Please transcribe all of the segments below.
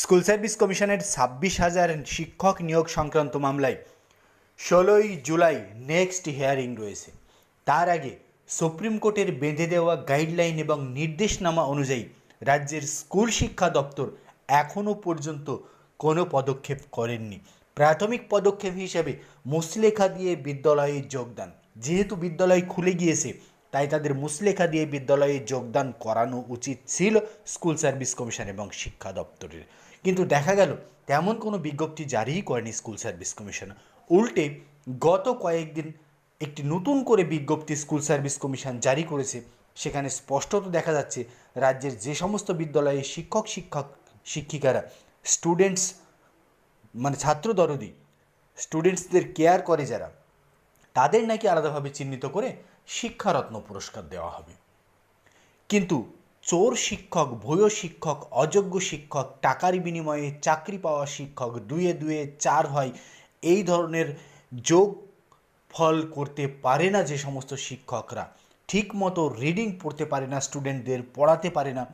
School service কমিশনের ছাব্বিশ হাজার শিক্ষক নিয়োগ সংক্রান্ত মামলায় ষোলোই জুলাই নেক্সট হিয়ারিং রয়েছে। তার আগে সুপ্রিম কোর্টের বেঁধে দেওয়া গাইডলাইন এবং নির্দেশনামা অনুযায়ী রাজ্যের স্কুল শিক্ষা দপ্তর এখনও পর্যন্ত কোনো পদক্ষেপ করেননি। প্রাথমিক পদক্ষেপ হিসেবে মুসলেখা দিয়ে বিদ্যালয়ে যোগদান। যেহেতু বিদ্যালয় খুলে গিয়েছে তাই তাদের মুসলেখা দিয়ে বিদ্যালয়ে যোগদান করানো উচিত ছিল স্কুল সার্ভিস কমিশন এবং শিক্ষা দপ্তরের। কিন্তু দেখা গেল, তেমন কোনো বিজ্ঞপ্তি জারিই করেনি স্কুল সার্ভিস কমিশন। উল্টে গত কয়েকদিন একটি নতুন করে বিজ্ঞপ্তি স্কুল সার্ভিস কমিশন জারি করেছে। সেখানে স্পষ্টত দেখা যাচ্ছে, রাজ্যের যে সমস্ত বিদ্যালয়ে শিক্ষক শিক্ষক, শিক্ষিকারা স্টুডেন্টস মানে ছাত্র দরদি স্টুডেন্টসদের কেয়ার করে যারা, তাদের নাকি আলাদাভাবে চিহ্নিত করে শিক্ষারত্ন পুরস্কার দেওয়া হবে। কিন্তু চোর শিক্ষক, ভূয় শিক্ষক, অযোগ্য শিক্ষক টাকার বিনিময়ে চাকরি পাওয়া শিক্ষক দুয়ে দুয়ে চার হয়, এই ধরনের যোগ ফল করতে পারে না যে সমস্ত শিক্ষকরা। ঠিকমতো রিডিং পড়তে পারে না, স্টুডেন্টদের পড়াতে পারে না।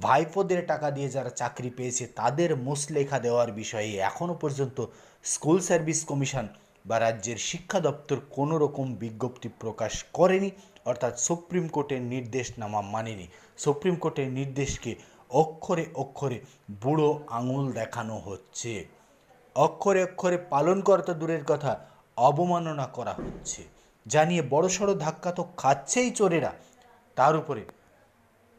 ভাইপোদের টাকা দিয়ে যারা চাকরি পেয়েছে, তাদের মুসলেখা দেওয়ার বিষয়ে এখনও পর্যন্ত স্কুল সার্ভিস কমিশন বা রাজ্যের শিক্ষা দপ্তর কোনো রকম বিজ্ঞপ্তি প্রকাশ করেনি, অর্থাৎ সুপ্রিম কোর্টের নির্দেশনামা মানেনি। সুপ্রিম কোর্টের নির্দেশকে অক্ষরে অক্ষরে বুড়ো আঙুল দেখানো হচ্ছে। অক্ষরে অক্ষরে পালন করা তো দূরের কথা, অবমাননা করা হচ্ছে। জানিয়ে বড়সড় ধাক্কা তো খাচ্ছেই চোরেরা। তার উপরে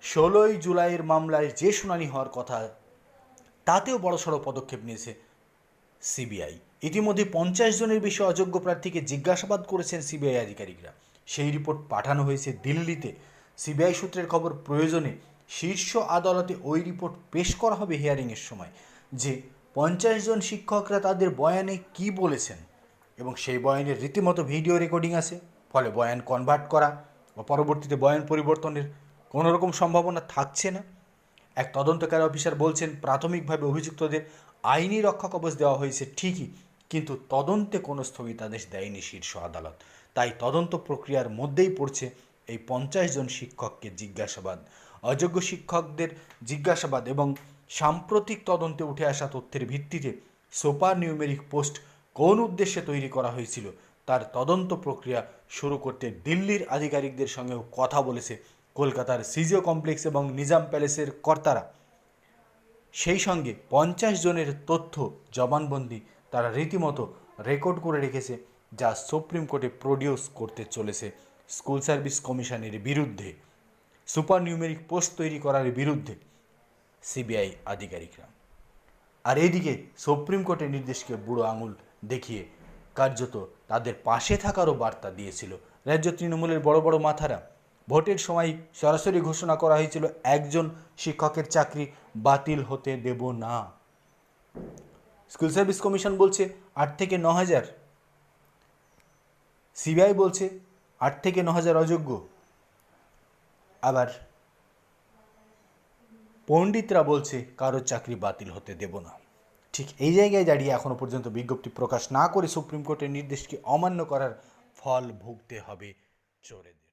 ষোলোই জুলাইয়ের মামলায় যে শুনানি হওয়ার কথা, তাতেও বড়সড় পদক্ষেপ নিয়েছে সিবিআই। ইতিমধ্যে পঞ্চাশ জনের বেশি অযোগ্য প্রার্থীকে জিজ্ঞাসাবাদ করেছেন সিবিআই আধিকারিকরা। সেই রিপোর্ট পাঠানো হয়েছে দিল্লিতে। সিবিআই সূত্রের খবর, প্রয়োজনে শীর্ষ আদালতে ওই রিপোর্ট পেশ করা হবে হিয়ারিংয়ের সময়। যে পঞ্চাশ জন শিক্ষকরা তাদের বয়ানে কি বলেছেন এবং সেই বয়ানের রীতিমতো ভিডিও রেকর্ডিং আছে, ফলে বয়ান কনভার্ট করা বা পরবর্তীতে বয়ান পরিবর্তনের কোনো রকম সম্ভাবনা থাকছে না। এক তদন্তকারী অফিসার বলছেন, প্রাথমিকভাবে অভিযুক্তদের আইনি রক্ষা কবচ দেওয়া হয়েছে ঠিকই কিন্তু তদন্তে কোনো স্থগিতাদেশ দেয়নি শীর্ষ আদালত। তাই তদন্ত প্রক্রিয়ার মধ্যেই পড়ছে এই পঞ্চাশ জন শিক্ষককে জিজ্ঞাসাবাদ। অযোগ্য শিক্ষকদের জিজ্ঞাসাবাদ এবং সাম্প্রতিক তদন্তে উঠে আসা তথ্যের ভিত্তিতে সুপার নিউমেরিক পোস্ট কোন উদ্দেশ্যে তৈরি করা হয়েছিল তার তদন্ত প্রক্রিয়া শুরু করতে দিল্লির আধিকারিকদের সঙ্গেও কথা বলেছে কলকাতার সিজিও কমপ্লেক্স এবং নিজাম প্যালেসের কর্তারা। সেই সঙ্গে পঞ্চাশ জনের তথ্য, জবানবন্দি তারা রীতিমতো রেকর্ড করে রেখেছে যা সুপ্রিম কোর্টে প্রডিউস করতে চলেছে স্কুল সার্ভিস কমিশনের বিরুদ্ধে। সুপার নিউমেরিক পোস্ট তৈরি করার বিরুদ্ধে সিবিআই আধিকারিকরা। আর এইদিকে সুপ্রিম কোর্টের নির্দেশকে বুড়ো আঙুল দেখিয়ে কার্যত তাদের পাশে থাকারও বার্তা দিয়েছিল রাজ্য তৃণমূলের বড় বড় মাথারা। ভোটের সময় সরাসরি ঘোষণা করা হয়েছিল, একজন শিক্ষকের চাকরি বাতিল হতে দেব না। স্কুল সার্ভিস কমিশন বলছে আট থেকে ন হাজার। সিবিআই বলছে আট থেকে ন হাজার অযোগ্য। আবার পণ্ডিতরা বলছে কারোর চাকরি বাতিল হতে দেব না। ঠিক এই জায়গায় দাঁড়িয়ে এখনও পর্যন্ত বিজ্ঞপ্তি প্রকাশ না করে সুপ্রিম কোর্টের নির্দেশকে অমান্য করার ফল ভুগতে হবে চোরেদের।